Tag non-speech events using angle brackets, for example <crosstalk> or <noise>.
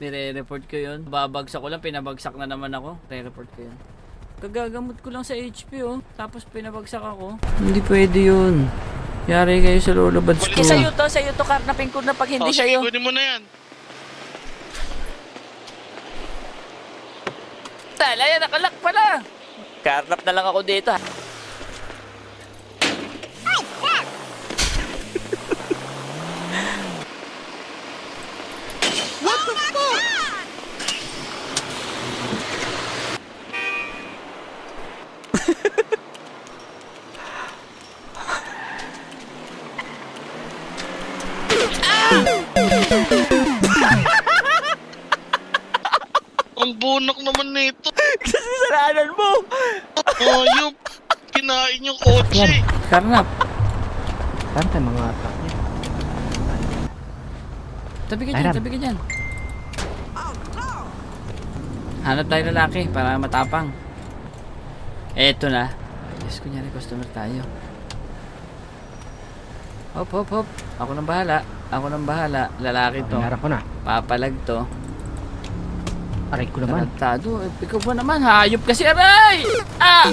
Nire-report ko yun. Babagsak ko lang, pinabagsak na naman ako. Nire-report ko yun. Kagagamot ko lang sa HP oh. Tapos pinabagsak ako. Hindi pwede yun. Yari kayo sa lolo bads ko. Hindi sa'yo to, sa'yo to, karnapin ko na pag hindi oh, sige, sa'yo. kunin mo na yan. Tala, yan, nakalak pala. Karnap na lang ako dito. ha. <laughs> Ang bunak naman nito. Kasi saraanan mo. Ayop. Kinain yung kotse. Karnap. Saan tayo mga niya? Tabi ka dyan, tabi ka dyan. Hanap tayo lalaki para matapang. Eto na. Yes, kunyari customer tayo. Hop, hop, hop. Ako nang bahala. Ako nang bahala. Lalaki to. Pinara ko na. Papalag to. Aray ko naman. Tarantado. Eh, ikaw ba naman? Hayop kasi aray! Ah!